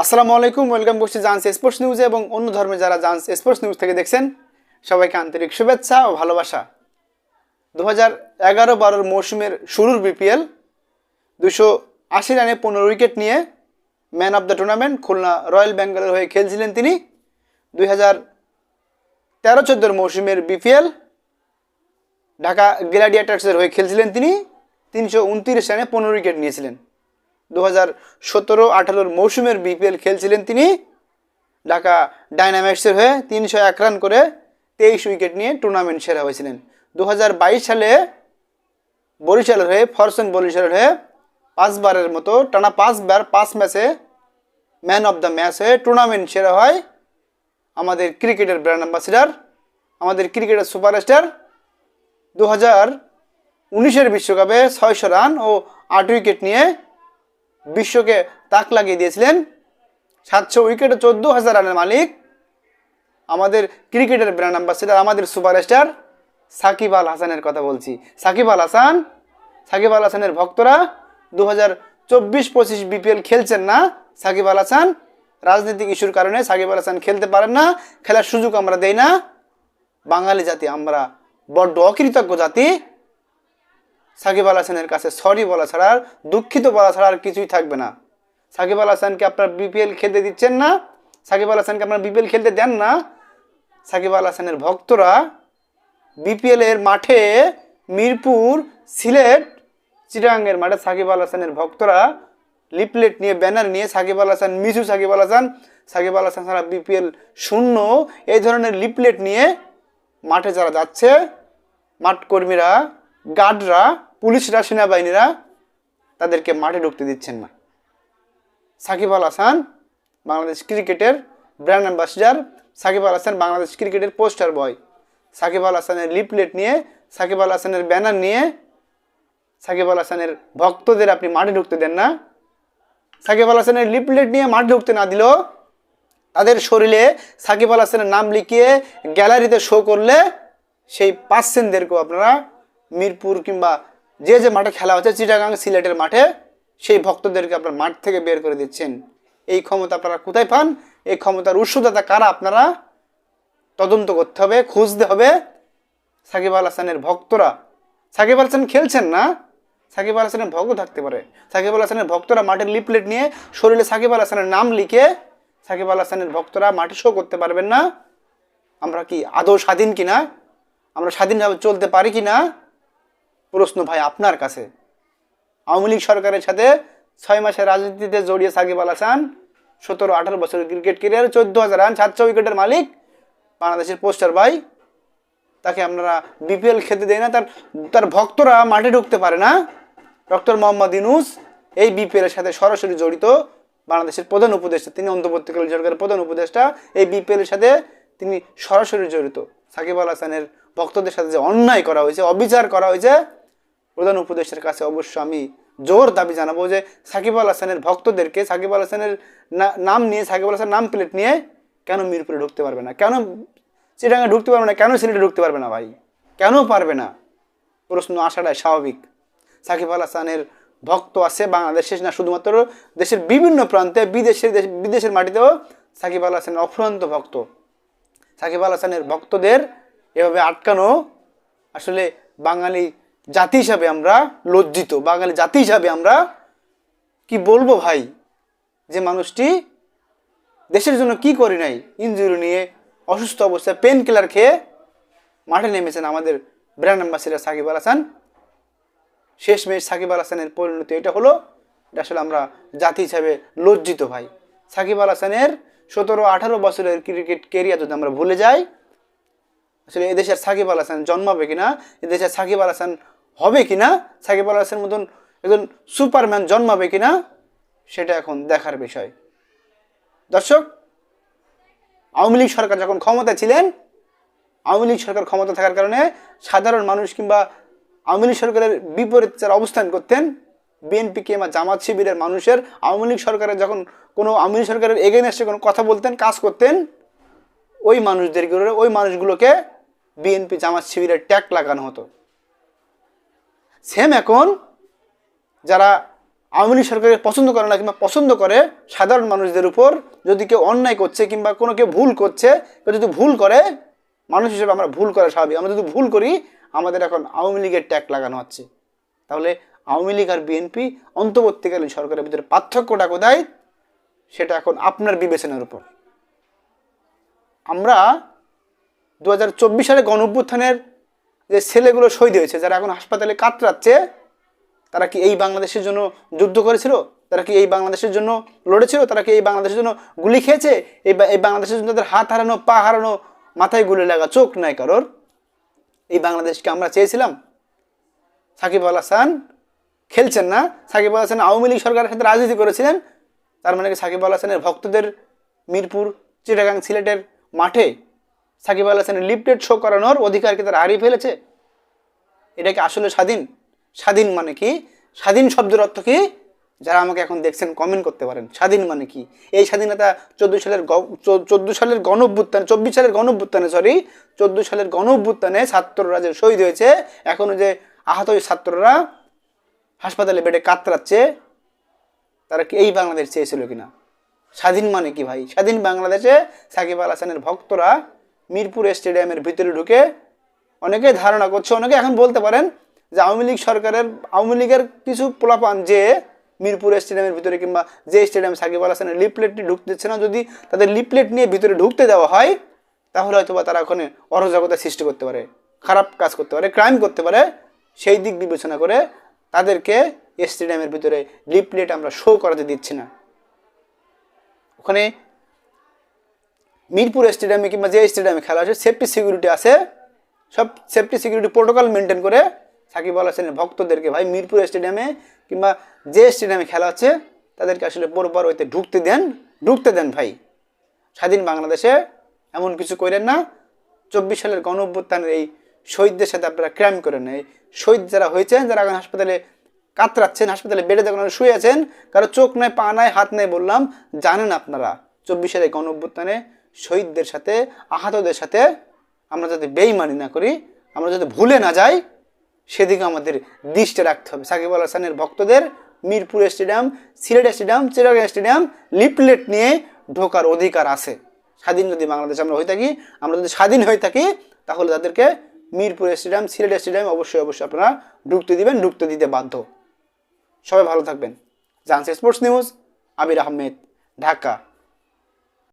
আসসালামু আলাইকুম, ওয়েলকাম করছি জান্স স্পোর্টস নিউজে এবং অন্য ধর্মে যারা জান্স স্পোর্টস নিউজ থেকে দেখছেন, সবাইকে আন্তরিক শুভেচ্ছা ও ভালোবাসা। দু হাজার এগারো বারোর মৌসুমের শুরুর বিপিএল, দুশো আশি রানে পনেরো উইকেট নিয়ে man of the tournament Khulna royal বেঙ্গলের হয়ে খেলছিলেন তিনি। দুই হাজার তেরো চোদ্দোর মৌসুমের বিপিএল, ঢাকা গ্ল্যাডিয়েটার্সের হয়ে খেলছিলেন তিনি। তিনশো উনত্রিশ রানে পনেরো উইকেট নিয়েছিলেন। দু হাজার সতেরো আঠারোর মৌসুমের বিপিএল খেলছিলেন তিনি। ঢাকা ডাইনামিক্সের হয়ে তিনশো এক রান করে তেইশ উইকেট নিয়ে টুর্নামেন্ট সেরা হয়েছিলেন। দু হাজার বাইশ সালে বরিশালের হয়ে, ফরসন বরিশালের হয়ে পাঁচবারের মতো টানা পাঁচবার পাঁচ ম্যাচে ম্যান অফ দ্য ম্যাচ হয়ে টুর্নামেন্ট সেরা হয় আমাদের ক্রিকেটের ব্র্যান্ড অ্যাম্বাসিডার, আমাদের ক্রিকেটের সুপারস্টার। দু হাজার উনিশের বিশ্বকাপে ছয়শো রান ও আট উইকেট নিয়ে বিশ্বকে তাক লাগিয়ে দিয়েছিলেন। সাতশো উইকেটে চোদ্দ হাজার রানের মালিক আমাদের ক্রিকেটের ব্র্যান্ড অ্যাম্বাসিডার আমাদের সুপারস্টার সাকিব আল হাসানের কথা বলছি। সাকিব আল হাসান, সাকিব আল হাসানের ভক্তরা দু হাজার চব্বিশ পঁচিশ বিপিএল খেলছেন না। সাকিব আল হাসান রাজনৈতিক ইস্যুর কারণে সাকিব আল হাসান খেলতে পারেন না। খেলার সুযোগ আমরা দেই না। বাঙালি জাতি, আমরা বড্ড অকৃতজ্ঞ জাতি। সাকিব আল হাসানের কাছে সরি বলা ছাড়া আর দুঃখিত বলা ছাড়া আর কিছুই থাকবে না। সাকিব আল হাসানকে আপনার বিপিএল খেলতে দিচ্ছেন না? সাকিব আল হাসানকে আপনার বিপিএল খেলতে দেন না? সাকিব আল হাসানের ভক্তরা বিপিএল এর মাঠে মিরপুর, সিলেট চিটাঙ্গের মাঠে সাকিব আল হাসানের ভক্তরা লিপলেট নিয়ে, ব্যানার নিয়ে সাকিব আল হাসান মিসু সাকিব আল হাসান, সাকিব আল হাসান ছাড়া বিপিএল শূন্য, এই ধরনের লিপলেট নিয়ে মাঠে যারা যাচ্ছে, মাঠ কর্মীরা গার্ডরা, পুলিশরা, সেনাবাহিনীরা তাদেরকে মাঠে ঢুকতে দিচ্ছেন না। সাকিব আল হাসান বাংলাদেশ ক্রিকেটের ব্র্যান্ড অ্যাম্বাসিডার, সাকিব আল হাসান বাংলাদেশ ক্রিকেটের পোস্টার বয়। সাকিব আল হাসানের লিপলেট নিয়ে, সাকিব আল হাসানের ব্যানার নিয়ে, সাকিব আল হাসানের ভক্তদের আপনি মাঠে ঢুকতে দেন না। সাকিব আল হাসানের লিপলেট নিয়ে মাঠে ঢুকতে না দিলেও তাদের শরীরে সাকিব আল হাসানের নাম লিখিয়ে গ্যালারিতে শো করলে সেই পার্সেন্টদেরকেও আপনারা মিরপুর কিংবা যে যে মাঠে খেলা হচ্ছে, চিটাগাং সিলেটের মাঠে, সেই ভক্তদেরকে আপনার মাঠ থেকে বের করে দিচ্ছেন। এই ক্ষমতা আপনারা কোথায় পান? এই ক্ষমতার উৎসদাতা কারা আপনারা? তদন্ত করতে হবে, খুঁজতে হবে। সাকিব আল হাসানের ভক্তরা। সাকিব আল হাসান খেলছেন না? সাকিব আল হাসানের ভক্ত থাকতে পারে। সাকিব আল হাসানের ভক্তরা মাঠের লিপলেট নিয়ে শরীরে সাকিব আল হাসানের নাম লিখে সাকিব আল হাসানের ভক্তরা মাঠে শো করতে পারবেন না? আমরা কি আদৌ স্বাধীন কিনা? আমরা স্বাধীনভাবে চলতে পারি কি না প্রশ্ন ভাই আপনার কাছে। আওয়ামী লীগ সরকারের সাথে ছয় মাসের রাজনীতিতে জড়িয়ে সাকিব আল হাসান, সতেরো, আঠারো বছরের ক্রিকেট কেরিয়ার চোদ্দ হাজার রান, সাতশো উইকেটের মালিক। বাংলাদেশের পোস্টার ভাই, তাকে আপনারা বিপিএল খেতে দেয় না, তার তার ভক্তরা মাঠে ঢুকতে পারে না। ডক্টর মোহাম্মদ ইনুস এই বিপিএল এর সাথে সরাসরি জড়িত, বাংলাদেশের প্রধান উপদেষ্টা, তিনি অন্তর্বর্তীকালীন সরকারের প্রধান উপদেষ্টা, এই বিপিএল এর সাথে তিনি সরাসরি জড়িত। সাকিব আল হাসানের ভক্তদের সাথে যে অন্যায় করা হয়েছে, অবিচার করা হয়েছে প্রধান উপদেষ্টার কাছে অবশ্য আমি জোর দাবি জানাব যে সাকিব আল হাসানের ভক্তদেরকে, সাকিব আল হাসানের নাম নিয়ে, সাকিব আল হাসান নাম প্লেট নিয়ে কেন মিরপুরে ঢুকতে পারবে না? কেন চিটাঙ্গে ঢুকতে পারবে না? কেন সিলেটে ঢুকতে পারবে না ভাই? কেন পারবে না? প্রশ্ন আসাটাই স্বাভাবিক। সাকিব আল হাসানের ভক্ত আছে বাংলাদেশে না, শুধুমাত্র দেশের বিভিন্ন প্রান্তে বিদেশের দেশ- বিদেশের মাটিতেও সাকিব আল হাসানের অফুরন্ত ভক্ত। সাকিব আল হাসানের ভক্তদের এভাবে আটকানো আসলে বাঙালি জাতি হিসাবে আমরা লজ্জিত, বাঙালি জাতি হিসাবে আমরা কি বলব ভাই? যে মানুষটি দেশের জন্য কি করি নাই? ইঞ্জুরি নিয়ে অসুস্থ অবস্থায় পেন কিলার খেয়ে মাঠে নেমেছেন আমাদের ব্র্যান্ড অ্যাম্বাসিডার সাকিব আল হাসান। শেষ মেয়ে সাকিব আল হাসানের পরিণতি এটা হলো, এটা আসলে আমরা জাতি হিসাবে লজ্জিত ভাই। সাকিব আল হাসানের সতেরো, আঠারো বছরের ক্রিকেট কেরিয়ার যদি আমরা ভুলে যাই, আসলে এদেশের সাকিব আল হাসান জন্মাবে কিনা, এদেশের সাকিব আল হাসান হবে কিনা সাকিব আল হাসানের মতন একজন সুপারম্যান জন্মাবে কিনা সেটা এখন দেখার বিষয়। দর্শক, আওয়ামী লীগ সরকার যখন ক্ষমতা ছিলেন, আওয়ামী লীগ সরকার ক্ষমতা থাকার কারণে সাধারণ মানুষ কিংবা আওয়ামী লীগ সরকারের বিপরীত যারা অবস্থান করতেন, বিএনপি কিংবা জামাত শিবিরের মানুষের, আওয়ামী লীগ সরকারের যখন কোনো, আওয়ামী লীগ সরকারের এগেনস্টে কোনো কথা বলতেন, কাজ করতেন, ওই মানুষদেরকে ওই মানুষগুলোকে বিএনপি জামাত শিবিরের ট্যাগ লাগানো হতো। সেম এখন, যারা আওয়ামী লীগ সরকারকে পছন্দ করে না কিংবা পছন্দ করে, সাধারণ মানুষদের উপর যদি কেউ অন্যায় করছে কিংবা কোনো কেউ ভুল করছে, কেউ যদি ভুল করে, মানুষ হিসেবে আমরা ভুল করা স্বাভাবিক। আমরা যদি ভুল করি, আমাদের এখন আওয়ামী লীগের ট্যাগ লাগানো হচ্ছে। তাহলে আওয়ামী লীগ আর বিএনপি অন্তর্বর্তীকালীন সরকারের ভিতরে পার্থক্যটা কোথায়? সেটা এখন আপনার বিবেচনার উপর। আমরা দু হাজার চব্বিশ সালে গণ যে ছেলেগুলো শহীদ হয়েছে, যারা এখন হাসপাতালে কাতরাচ্ছে, তারা কি এই বাংলাদেশের জন্য যুদ্ধ করেছিল? তারা কি এই বাংলাদেশের জন্য লড়েছিল? তারা কি এই বাংলাদেশের জন্য গুলি খেয়েছে? এই এই বাংলাদেশের জন্য তাদের হাত হারানো, পা হারানো, মাথায় গুলি লাগা চোখ নাই কারোর? এই বাংলাদেশকে আমরা চেয়েছিলাম। সাকিব আল হাসান খেলছেন না। সাকিব আল হাসান আওয়ামী লীগ সরকারের সাথে রাজনীতি করেছিলেন। তার মানে কি সাকিব আল হাসানের ভক্তদের মিরপুর, চিটাগাং সিলেটের মাঠে সাকিব আল হাসানের লিপলেট শো করানোর অধিকার কি তারা হারিয়ে ফেলেছে? এটা কি আসলে স্বাধীন? স্বাধীন মানে কি? স্বাধীন শব্দের অর্থ কি? যারা আমাকে এখন দেখছেন কমেন্ট করতে পারেন। স্বাধীন মানে কি? এই স্বাধীনতা চোদ্দ সালের চোদ্দ সালের গণ অভ্যুত্থান চব্বিশ সালের গণ অভ্যুত্থানে সরি চোদ্দ সালের গণ অভ্যুত্থানে ছাত্ররা যে শহীদ হয়েছে এখনও যে আহত ছাত্ররা হাসপাতালে বেডে কাতরাচ্ছে, তারা কি এই বাংলাদেশ চেয়েছিল কিনা? স্বাধীন মানে কি ভাই? স্বাধীন বাংলাদেশে সাকিব আল হাসানের ভক্তরা মিরপুর স্টেডিয়ামের ভিতরে ঢুকে অনেকে ধারণা করছে, অনেকে এখন বলতে পারেন যে আওয়ামী লীগ সরকারের, আওয়ামী লীগের কিছু পোলাপান যে মিরপুর স্টেডিয়ামের ভিতরে কিংবা যে স্টেডিয়াম সাকিব আল হাসানের লিপলেটটি ঢুকতে দিচ্ছে না, যদি তাদের লিপলেট নিয়ে ভিতরে ঢুকতে দেওয়া হয়, তাহলে হয়তো বা তারা ওখানে অরাজকতা সৃষ্টি করতে পারে, খারাপ কাজ করতে পারে ক্রাইম করতে পারে। সেই দিক বিবেচনা করে তাদেরকে স্টেডিয়ামের ভিতরে লিপলেট আমরা শো করাতে দিচ্ছি না। ওখানে মিরপুর স্টেডিয়ামে কিংবা যে স্টেডিয়ামে খেলা আছে সেফটি সিকিউরিটি আছে। সব সেফটি সিকিউরিটি প্রোটোকল মেনটেন করে সাকিব আল হাসানের ভক্তদেরকে ভাই মিরপুর স্টেডিয়ামে কিংবা যে স্টেডিয়ামে খেলা হচ্ছে, তাদেরকে আসলে পরপর ওইতে ঢুকতে দেন ঢুকতে দেন ভাই। স্বাধীন বাংলাদেশে এমন কিছু করেন না। চব্বিশ সালের গণ অভ্যুত্থানের এই শহীদদের সাথে আপনারা ক্রাইম করেন এই শহীদ যারা হয়েছেন, যারা এখন হাসপাতালে কাতরাচ্ছেন, হাসপাতালে বেডে যখন শুয়ে আছেন, কারও চোখ নাই, পা নাই, হাত নাই বললাম, জানেন আপনারা, চব্বিশ সালের গণ অভ্যুত্থানে শহীদদের সাথে, আহতদের সাথে আমরা যাতে বেইমানি না করি, আমরা যাতে ভুলে না যাই, সেদিকে আমাদের দৃষ্টি রাখতে হবে। সাকিব আল হাসানের ভক্তদের Mirpur stadium, Sylhet stadium Chittagong stadium leaflet নিয়ে ঢোকার অধিকার আছে। স্বাধীন যদি বাংলাদেশ আমরা হয়ে থাকি, আমরা যদি স্বাধীন হয়ে থাকি, তাহলে তাদেরকে মিরপুর স্টেডিয়াম, সিলেট স্টেডিয়াম অবশ্যই অবশ্যই আপনারা ঢুকতে দিবেন, ঢুকতে দিতে বাধ্য। সবাই ভালো থাকবেন। জানসি স্পোর্টস নিউজ আবির আহমেদ, ঢাকা।